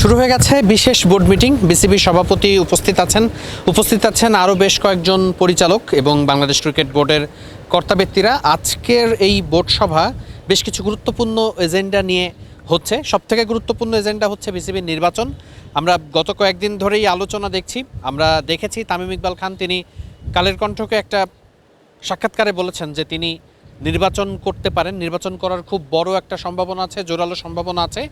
শুরু হয়ে গেছে বিশেষ বোর্ড মিটিং বিসিবি সভাপতি উপস্থিত আছেন। উপস্থিত আছেন আরও বেশ কয়েকজন পরিচালক এবং বাংলাদেশ ক্রিকেট বোর্ডের কর্তা ব্যক্তিরা। আজকের এই বোর্ড সভা বেশ কিছু গুরুত্বপূর্ণ এজেন্ডা নিয়ে হচ্ছে। সবথেকে গুরুত্বপূর্ণ এজেন্ডা হচ্ছে বিসিবির নির্বাচন। আমরা গত কয়েকদিন ধরেই আলোচনা দেখছি। আমরা দেখেছি তামিম ইকবাল খান, তিনি কালের কণ্ঠকে একটা সাক্ষাৎকারে বলেছেন যে তিনি নির্বাচন করতে পারেন। নির্বাচন করার খুব বড় একটা সম্ভাবনা আছে, জোরালো সম্ভাবনা আছে।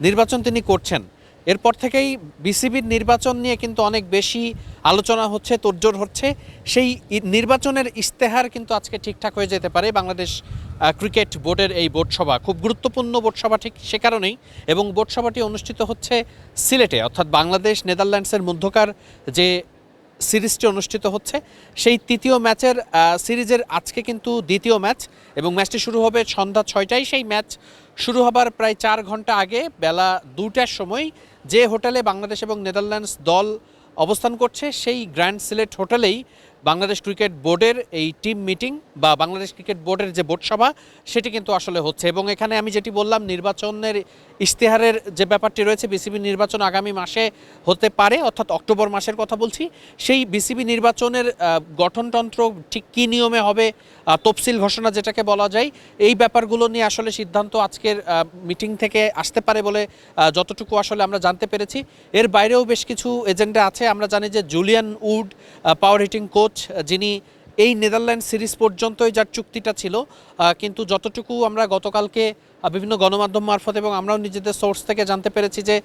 নির্বাচন তিনি করছেন। এরপর থেকেই বিসিবির নির্বাচন নিয়ে কিন্তু অনেক বেশি আলোচনা হচ্ছে, তোড়জোড় হচ্ছে। সেই নির্বাচনের ইস্তেহার কিন্তু আজকে ঠিকঠাক হয়ে যেতে পারে। বাংলাদেশ ক্রিকেট বোর্ডের এই বোর্ড সভা খুব গুরুত্বপূর্ণ বোর্ড সভা ঠিক সে কারণেই এবং বোর্ড সভাটি অনুষ্ঠিত হচ্ছে সিলেটে। অর্থাৎ বাংলাদেশ, নেদারল্যান্ডসের মধ্যকার যে সিরিজটি অনুষ্ঠিত হচ্ছে। সেই তৃতীয় ম্যাচের সিরিজের আজকে কিন্তু দ্বিতীয় ম্যাচ এবং ম্যাচটি শুরু হবে সন্ধ্যা ছয়টায়। সেই ম্যাচ শুরু হবার প্রায় চার ঘণ্টা আগে, বেলা দুটার সময় যে হোটেলে বাংলাদেশ এবং নেদারল্যান্ডস দল অবস্থান করছে, সেই গ্র্যান্ড সিলেট হোটেলেই বাংলাদেশ ক্রিকেট বোর্ডের এই টিম মিটিং বা বাংলাদেশ ক্রিকেট বোর্ডের যে বোর্ড সভা, সেটি কিন্তু আসলে হচ্ছে। এবং এখানে আমি যেটি বললাম, নির্বাচনের ইশতেহারের যে ব্যাপারটি রয়েছে, বিসিবি নির্বাচন আগামী মাসে হতে পারে, অর্থাৎ অক্টোবর মাসের কথা বলছি। সেই বিসিবি নির্বাচনের গঠনতন্ত্র ঠিক কী নিয়মে হবে তফসিল ঘোষণা যেটাকে বলা যায়, এই ব্যাপারগুলো নিয়ে আসলে সিদ্ধান্ত আজকের মিটিং থেকে আসতে পারে বলে যতটুকু আসলে আমরা জানতে পেরেছি। এর বাইরেও বেশ কিছু এজেন্ডা আছে। আমরা জানি যে Julian Wood power hitting coach যিনি এই নেদারল্যান্ড সিরিজ পর্যন্তই যার চুক্তিটা ছিল কিন্তু যতটুকু আমরা গতকালকে বিভিন্ন গণমাধ্যম মারফত এবং আমরাও নিজেদের সোর্স থেকে জানতে পেরেছি যে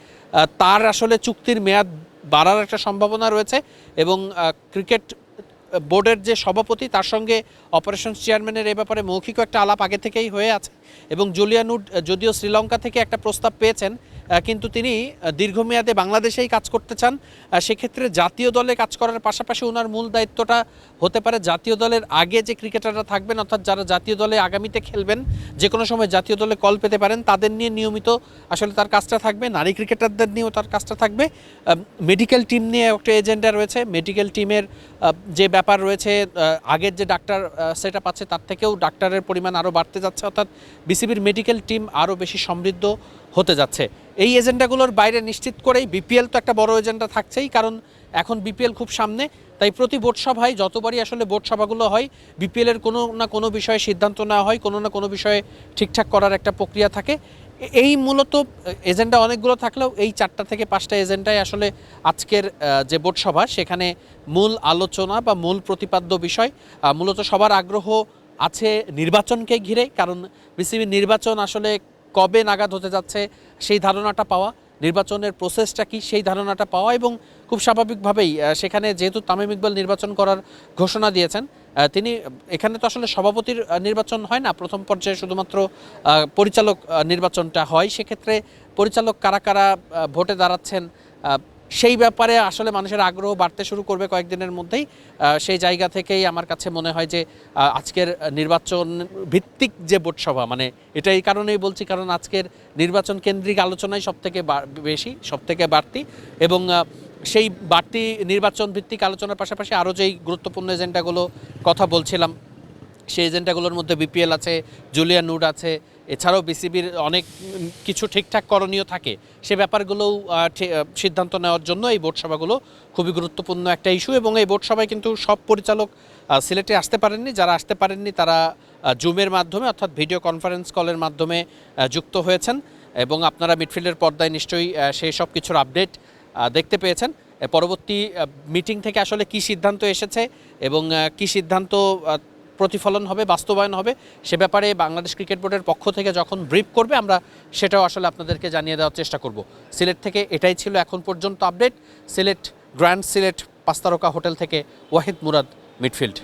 তার আসলে চুক্তির মেয়াদ বাড়ার একটা সম্ভাবনা রয়েছে এবং ক্রিকেট বোর্ডের যে সভাপতি, তার সঙ্গে অপারেশন চেয়ারম্যানের এ ব্যাপারে মৌখিক একটা আলাপ আগে থেকেই হয়ে আছে এবং জুলিয়ানুড, যদিও শ্রীলঙ্কা থেকে একটা প্রস্তাব পেয়েছেন কিন্তু তিনি দীর্ঘমেয়াদে বাংলাদেশেই কাজ করতে চান। সেক্ষেত্রে জাতীয় দলে কাজ করার পাশাপাশি ওনার মূল দায়িত্বটা হতে পারে জাতীয় দলের আগে যে ক্রিকেটাররা থাকবেন, অর্থাৎ যারা জাতীয় দলে আগামীতে খেলবেন, যে কোনো সময় জাতীয় দলে কল পেতে পারেন, তাদের নিয়ে নিয়মিত আসলে তার কাজটা থাকবে। নারী ক্রিকেটারদের নিয়েও তার কাজটা থাকবে। মেডিকেল টিম নিয়ে একটা এজেন্ডা রয়েছে। মেডিকেল টিমের যে ব্যাপার রয়েছে আগের যে ডাক্তার সেট আপ আছে, তার থেকেও ডাক্তারের পরিমাণ আরও বাড়তে যাচ্ছে। অর্থাৎ বিসিবির মেডিকেল টিম আরও বেশি সমৃদ্ধ হতে যাচ্ছে। এই এজেন্ডাগুলোর বাইরে নিশ্চিত করেই বিপিএল তো একটা বড় এজেন্ডা থাকছেই, কারণ এখন বিপিএল খুব সামনে। তাই প্রতি বোর্ড সভায় যতবারই আসলে বোর্ড সভাগুলো হয় বিপিএল এর কোনো না কোনো বিষয়ে সিদ্ধান্ত নেওয়া হয়, কোনো না কোনো বিষয়ে ঠিকঠাক করার একটা প্রক্রিয়া থাকে। এই মূলত এজেন্ডা অনেকগুলো থাকলেও এই চারটা থেকে পাঁচটা এজেন্ডাই আসলে আজকের যে বোর্ড সভা, সেখানে মূল আলোচনা বা মূল প্রতিপাদ্য বিষয় মূলত সবার আগ্রহ আছে নির্বাচনকে ঘিরে, কারণ বিসিবি নির্বাচন আসলে কবে নাগাদ হতে যাচ্ছে সেই ধারণাটা পাওয়া, নির্বাচনের প্রসেসটা কি সেই ধারণাটা পাওয়া এবং খুব স্বাভাবিকভাবেই সেখানে যেহেতু তামিম ইকবাল নির্বাচন করার ঘোষণা দিয়েছেন তিনি, এখানে তো আসলে সভাপতির নির্বাচন হয় না, প্রথম পর্যায়ে শুধুমাত্র পরিচালক নির্বাচনটা হয়, সেক্ষেত্রে পরিচালক কারা কারা ভোটে দাঁড়াচ্ছেন সেই ব্যাপারে আসলে মানুষের আগ্রহ বাড়তে শুরু করবে কয়েকদিনের মধ্যেই। সেই জায়গা থেকেই আমার কাছে মনে হয় যে আজকের নির্বাচন ভিত্তিক যে বোর্ড সভা মানে এটা এই কারণেই বলছি, কারণ আজকের নির্বাচন কেন্দ্রিক আলোচনাই সব থেকে বেশি সব থেকে বাড়তি এবং সেই বাড়তি নির্বাচন ভিত্তিক আলোচনার পাশাপাশি আরও যেই গুরুত্বপূর্ণ এজেন্ডাগুলো কথা বলছিলাম, সেই এজেন্ডাগুলোর মধ্যে বিপিএল আছে জুলিয়া নুড আছে এছাড়াও বিসিবির অনেক কিছু ঠিকঠাক করণীয় থাকে, সে ব্যাপারগুলোও সিদ্ধান্ত নেওয়ার জন্য এই বোর্ড সভাগুলো খুবই গুরুত্বপূর্ণ একটা ইস্যু এবং এই বোর্ড সভায় কিন্তু সব পরিচালক সিলেটে আসতে পারেননি, যারা আসতে পারেননি তারা জুমের মাধ্যমে অর্থাৎ ভিডিও কনফারেন্স কলের মাধ্যমে যুক্ত হয়েছেন এবং আপনারা মিডফিল্ডের পর্দায় নিশ্চয়ই সেই সব কিছুর আপডেট দেখতে পেয়েছেন। পরবর্তী মিটিং থেকে আসলে কি সিদ্ধান্ত এসেছে এবং কি সিদ্ধান্ত প্রতিফলন হবে, বাস্তবায়ন হবে। সে ব্যাপারে বাংলাদেশ ক্রিকেট বোর্ডের পক্ষ থেকে যখন ব্রিফ করবে, আমরা সেটাও আসলে আপনাদেরকে জানিয়ে দেওয়ার চেষ্টা করব। সিলেট থেকে এটাই ছিল এখন পর্যন্ত আপডেট। সিলেট, গ্র্যান্ড সিলেট পাস্তারকা হোটেল থেকে ওয়াহিদ মুরাদ, মিডফিল্ড।